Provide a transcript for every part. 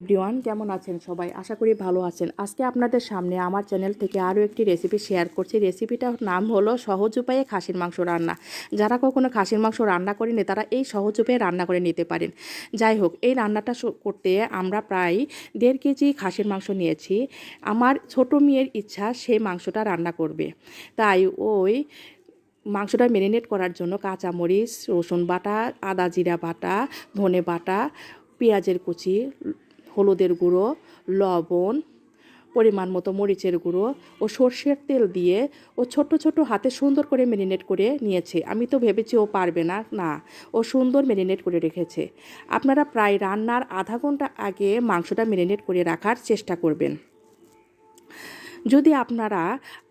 Everyone কেমন আছেন সবাই? আশা করি ভালো আছেন। আজকে আপনাদের সামনে আমার চ্যানেল থেকে আরও একটি রেসিপি শেয়ার করছি। রেসিপিটার নাম হলো সহজ উপায়ে খাসির মাংস রান্না। যারা কখনো খাসির মাংস রান্না করেনি তারা এই সহজ উপায়ে রান্না করে নিতে পারেন। যাই হোক, এই রান্নাটা করতে আমরা প্রায় দেড় কেজি খাসির মাংস নিয়েছি। আমার ছোট মেয়ের ইচ্ছা সে মাংসটা রান্না করবে। তাই ওই মাংসটা ম্যারিনেট করার জন্য কাঁচামরিচ, রসুন বাটা, আদা জিরা বাটা, ধনে বাটা, পেঁয়াজের কুচি হলুদের গুঁড়ো, লবণ, পরিমাণ মতো মরিচের গুঁড়ো ও সর্ষের তেল দিয়ে ও ছোট ছোট হাতে সুন্দর করে ম্যারিনেট করে নিয়েছে। আমি তো ভেবেছি ও পারবে না না, ও সুন্দর ম্যারিনেট করে রেখেছে। আপনারা প্রায় রান্নার আধা ঘণ্টা আগে মাংসটা ম্যারিনেট করে রাখার চেষ্টা করবেন। যদি আপনারা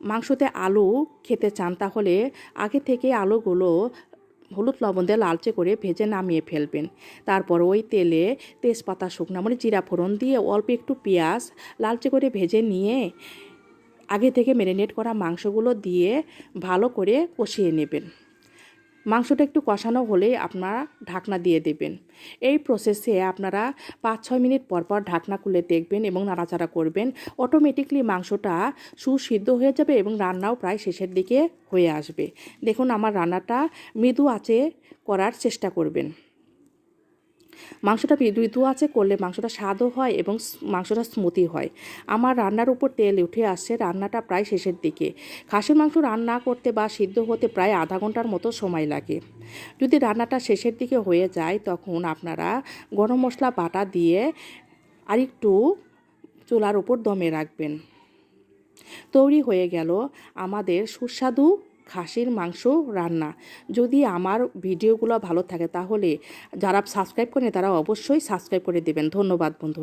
মাংসতে আলু খেতে চান, তাহলে আগে থেকে আলুগুলো হলুদ লবণ দিয়ে লালচে করে ভেজে নামিয়ে ফেলবেন। তারপর ওই তেলে তেজপাতা শুকনো মানে জিরা ফোড়ন দিয়ে অল্প একটু পেঁয়াজ লালচে করে ভেজে নিয়ে আগে থেকে ম্যারিনেট করা মাংসগুলো দিয়ে ভালো করে কষিয়ে নেবেন। মাংসটা একটু কষানো হলেই আপনারা ঢাকনা দিয়ে দেবেন। এই প্রসেসে আপনারা পাঁচ ছয় মিনিট পর পর ঢাকনা খুলে দেখবেন এবং নাড়াচাড়া করবেন। অটোমেটিকলি মাংসটা সুসিদ্ধ হয়ে যাবে এবং রান্নাও প্রায় শেষের দিকে হয়ে আসবে। দেখুন, আমার রান্নাটা মৃদু আঁচে করার চেষ্টা করবেন। মাংসটা মৃদু আছে করলে মাংসটা স্বাদও হয় এবং মাংসটা স্মুথি হয়। আমার রান্নার উপর তেল উঠে আসছে রান্নাটা প্রায় শেষের দিকে। খাসির মাংস রান্না করতে বা সিদ্ধ হতে প্রায় আধা ঘণ্টার মতো সময় লাগে। যদি রান্নাটা শেষের দিকে হয়ে যায়, তখন আপনারা গরম মশলা, বাটা দিয়ে আরেকটু চুলার উপর দমে রাখবেন। তৈরি হয়ে গেল আমাদের সুস্বাদু খাসির মাংস রান্না। যদি আমার ভিডিওগুলো ভালো থাকে তাহলে যারা সাবস্ক্রাইব করেন তারা অবশ্যই সাবস্ক্রাইব করে দেবেন। ধন্যবাদ বন্ধু